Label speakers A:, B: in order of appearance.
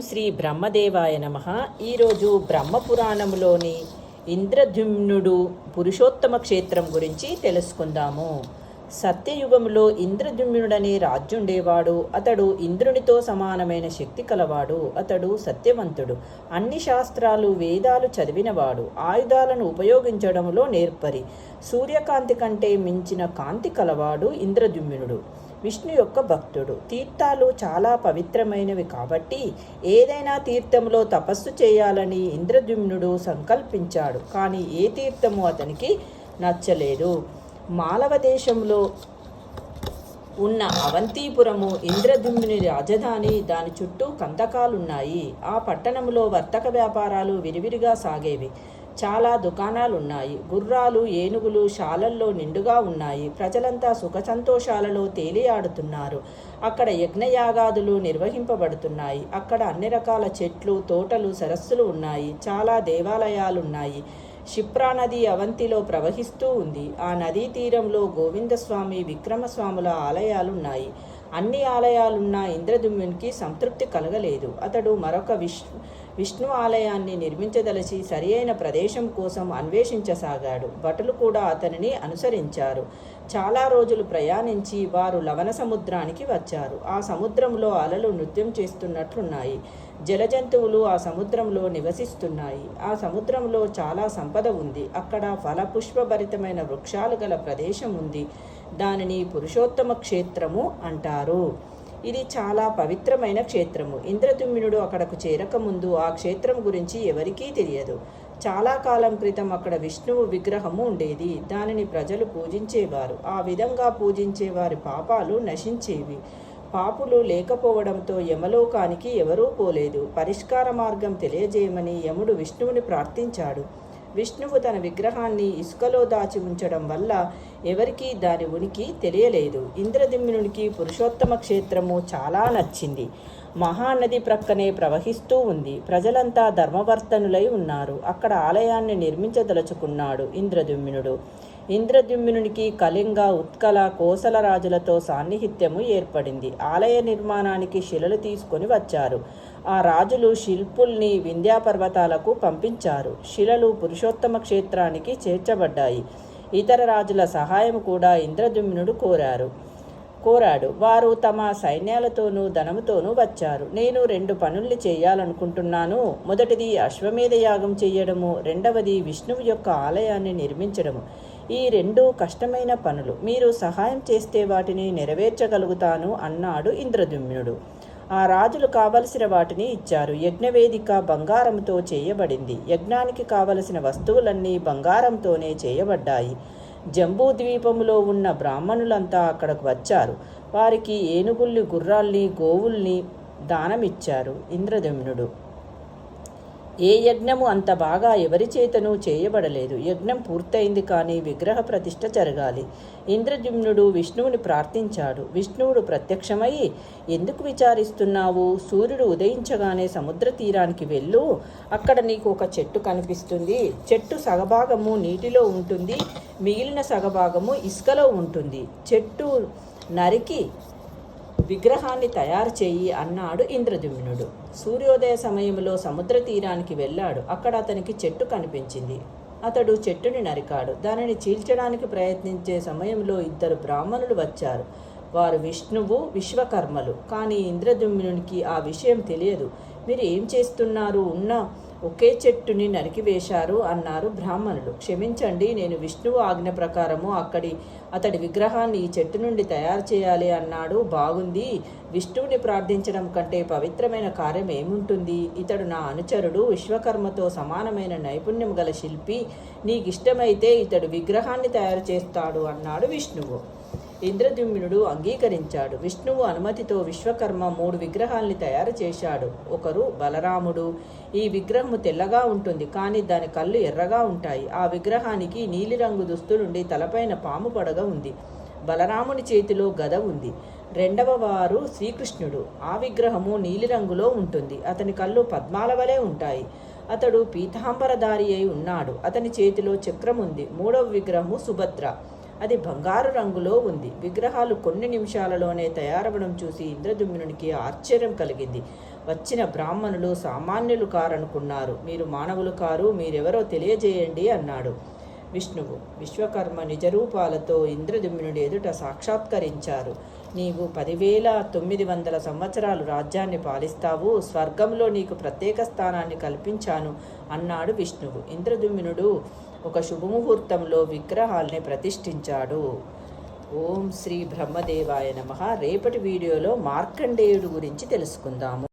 A: శ్రీ బ్రహ్మదేవాయ నమ. ఈరోజు బ్రహ్మపురాణంలోని ఇంద్రద్యుమ్నుడు పురుషోత్తమ క్షేత్రం గురించి తెలుసుకుందాము. సత్యయుగంలో ఇంద్రద్యుమ్నుడనే రాజుండేవాడు అతడు ఇంద్రునితో సమానమైన శక్తి కలవాడు. అతడు సత్యవంతుడు. అన్ని శాస్త్రాలు వేదాలు చదివినవాడు. ఆయుధాలను ఉపయోగించడంలో నేర్పరి. సూర్యకాంతి కంటే మించిన కాంతి కలవాడు ఇంద్రద్యుమ్నుడు. విష్ణు యొక్క భక్తుడు. తీర్థాలు చాలా పవిత్రమైనవి కాబట్టి ఏదైనా తీర్థంలో తపస్సు చేయాలని ఇంద్రద్యుమ్నుడు సంకల్పించాడు. కానీ ఏ తీర్థము అతనికి నచ్చలేదు. మాలవ దేశంలో ఉన్న అవంతిపురము ఇంద్రద్యుమ్నుని రాజధాని. దాని చుట్టూ కందకాలున్నాయి. ఆ పట్టణంలో వర్తక వ్యాపారాలు విరివిరిగా సాగేవి. చాలా దుకాణాలున్నాయి. గుర్రాలు ఏనుగులు శాలల్లో నిండుగా ఉన్నాయి. ప్రజలంతా సుఖ సంతోషాలలో తేలియాడుతున్నారు. అక్కడ యజ్ఞయాగాదులు నిర్వహింపబడుతున్నాయి. అక్కడ అన్ని రకాల చెట్లు తోటలు సరస్సులు ఉన్నాయి. చాలా దేవాలయాలున్నాయి. క్షిప్రా నది అవంతిలో ప్రవహిస్తూ ఉంది. ఆ నదీ తీరంలో గోవిందస్వామి విక్రమస్వాముల ఆలయాలున్నాయి. అన్ని ఆలయాలున్న ఇంద్రదుమ్యునికి సంతృప్తి కలగలేదు. అతడు మరొక విష్ విష్ణు ఆలయాన్ని నిర్మించదలచి సరియైన ప్రదేశం కోసం అన్వేషించసాగాడు. భటులు కూడా అతనిని అనుసరించారు. చాలా రోజులు ప్రయాణించి వారు లవణ సముద్రానికి వచ్చారు. ఆ సముద్రంలో అలలు నృత్యం చేస్తున్నట్లున్నాయి. జలజంతువులు ఆ సముద్రంలో నివసిస్తున్నాయి. ఆ సముద్రంలో చాలా సంపద ఉంది. అక్కడ ఫలపుష్పభరితమైన వృక్షాలు గల ప్రదేశం ఉంది. దానిని పురుషోత్తమ క్షేత్రము అంటారు. ఇది చాలా పవిత్రమైన క్షేత్రము. ఇంద్రతుమ్మినుడు అక్కడకు చేరకముందు ఆ క్షేత్రం గురించి ఎవరికీ తెలియదు. చాలా కాలం క్రితం అక్కడ విష్ణువు విగ్రహము ఉండేది. దానిని ప్రజలు పూజించేవారు. ఆ విధంగా పూజించే వారి పాపాలు నశించేవి. పాపులు లేకపోవడంతో యమలోకానికి ఎవరూ పోలేదు. పరిష్కార మార్గం తెలియజేయమని యముడు విష్ణువుని ప్రార్థించాడు. విష్ణువు తన విగ్రహాన్ని ఇసుకలో దాచి ఉంచడం వల్ల ఎవరికీ దాని ఉనికి తెలియలేదు. ఇంద్రదిమ్నునికి పురుషోత్తమ క్షేత్రము చాలా నచ్చింది. మహానది ప్రక్కనే ప్రవహిస్తూ ఉంది. ప్రజలంతా ధర్మవర్తనులై ఉన్నారు. అక్కడ ఆలయాన్ని నిర్మించదలుచుకున్నాడు ఇంద్రదుమ్నుడు ఇంద్రద్యుమ్నునికి కళింగ ఉత్కల కోసల రాజులతో సాన్నిహిత్యము ఏర్పడింది. ఆలయ నిర్మాణానికి శిలలు తీసుకొని వచ్చారు. ఆ రాజులు శిల్పుల్ని వింధ్యాపర్వతాలకు పంపించారు. శిలలు పురుషోత్తమ క్షేత్రానికి చేర్చబడ్డాయి. ఇతర రాజుల సహాయం కూడా ఇంద్రద్యుమ్నుడు కోరారు. కోరాడు. వారు తమ సైన్యాలతోనూ ధనముతోనూ వచ్చారు. నేను రెండు పనుల్ని చేయాలనుకుంటున్నాను. మొదటిది అశ్వమేధ యాగం చేయడము రెండవది విష్ణువు యొక్క ఆలయాన్ని నిర్మించడము. ఈ రెండు కష్టమైన పనులు. మీరు సహాయం చేస్తే వాటిని నెరవేర్చగలుగుతాను అన్నాడు ఇంద్రదుమ్నుడు ఆ రాజులు కావలసిన వాటిని ఇచ్చారు. యజ్ఞవేదిక బంగారంతో చేయబడింది. యజ్ఞానికి కావలసిన వస్తువులన్నీ బంగారంతోనే చేయబడ్డాయి. జంబూ ద్వీపంలో ఉన్న బ్రాహ్మణులంతా అక్కడకు వచ్చారు. వారికి ఏనుగుల్ని గుర్రాల్ని గోవుల్ని దానమిచ్చారు. ఇంద్రదమ్నుడు ఏ యజ్ఞము అంత బాగా ఎవరి చేతను చేయబడలేదు. యజ్ఞం పూర్తయింది కానీ విగ్రహ ప్రతిష్ఠ జరగాలి. ఇంద్రజుమ్నుడు విష్ణువుని ప్రార్థించాడు. విష్ణువుడు ప్రత్యక్షమై ఎందుకు విచారిస్తున్నావు? సూర్యుడు ఉదయించగానే సముద్ర తీరానికి వెళ్ళు. అక్కడ నీకు ఒక చెట్టు కనిపిస్తుంది. చెట్టు సగభాగము నీటిలో ఉంటుంది. మిగిలిన సగభాగము ఇసుకలో ఉంటుంది. చెట్టు నరికి విగ్రహాన్ని తయారు చేయి అన్నాడు ఇంద్రద్యుమ్నుడు. సూర్యోదయ సమయంలో సముద్ర తీరానికి వెళ్ళాడు. అక్కడ అతనికి చెట్టు కనిపించింది. అతడు చెట్టుని నరికాడు. దానిని చీల్చడానికి ప్రయత్నించే సమయంలో ఇద్దరు బ్రాహ్మణులు వచ్చారు. వారు విష్ణువు విశ్వకర్మలు. కానీ ఇంద్రద్యుమ్నునికి ఆ విషయం తెలియదు. మీరు ఏం చేస్తున్నారు? ఉన్న ఒకే చెట్టుని నరికివేశారు అన్నారు బ్రాహ్మణులు. క్షమించండి నేను విష్ణువు ఆజ్ఞ ప్రకారము అక్కడి అతడి విగ్రహాన్ని ఈ చెట్టు నుండి తయారు చేయాలి అన్నాడు. బాగుంది. విష్ణువుని ప్రార్థించడం కంటే పవిత్రమైన కార్యం ఏముంటుంది? ఇతడు నా అనుచరుడు విశ్వకర్మతో సమానమైన నైపుణ్యం గల శిల్పి. నీకిష్టమైతే ఇతడు విగ్రహాన్ని తయారు చేస్తాడు అన్నాడు విష్ణువు. ఇంద్రద్యుమ్నుడు అంగీకరించాడు. విష్ణువు అనుమతితో విశ్వకర్మ మూడు విగ్రహాల్ని తయారు చేశాడు. ఒకరు బలరాముడు. ఈ విగ్రహము తెల్లగా ఉంటుంది కానీ దాని కళ్ళు ఎర్రగా ఉంటాయి. ఆ విగ్రహానికి నీలిరంగు దుస్తులుండి తలపైన పాము పడగ ఉంది. బలరాముని చేతిలో గద ఉంది. రెండవ వారు శ్రీకృష్ణుడు. ఆ విగ్రహము నీలిరంగులో ఉంటుంది. అతని కళ్ళు పద్మాల వలె ఉంటాయి. అతడు పీతాంబరధారి అయి ఉన్నాడు. అతని చేతిలో చక్రం ఉంది మూడవ విగ్రహము సుభద్ర. అది బంగారు రంగులో ఉంది. విగ్రహాలు కొన్ని నిమిషాలలోనే తయారవడం చూసి ఇంద్రదుమ్నునికి ఆశ్చర్యం కలిగింది. వచ్చిన బ్రాహ్మణులు సామాన్యులు కారనుకున్నారు. మీరు మానవులు కారు మీరెవరో తెలియజేయండి అన్నాడు. విష్ణువు విశ్వకర్మ నిజరూపాలతో ఇంద్రదుమ్నుడి ఎదుట సాక్షాత్కరించారు. నీవు పదివేల తొమ్మిది వందల సంవత్సరాలు రాజ్యాన్ని పాలిస్తావు. స్వర్గంలో నీకు ప్రత్యేక స్థానాన్ని కల్పించాను అన్నాడు విష్ణువు. ఇంద్రదుమ్నుడు ఒక శుభముహూర్తంలో విగ్రహాల్ని ప్రతిష్ఠించాడు. ఓం శ్రీ బ్రహ్మదేవాయ నమ. రేపటి వీడియోలో మార్కండేయుడు గురించి తెలుసుకుందాము.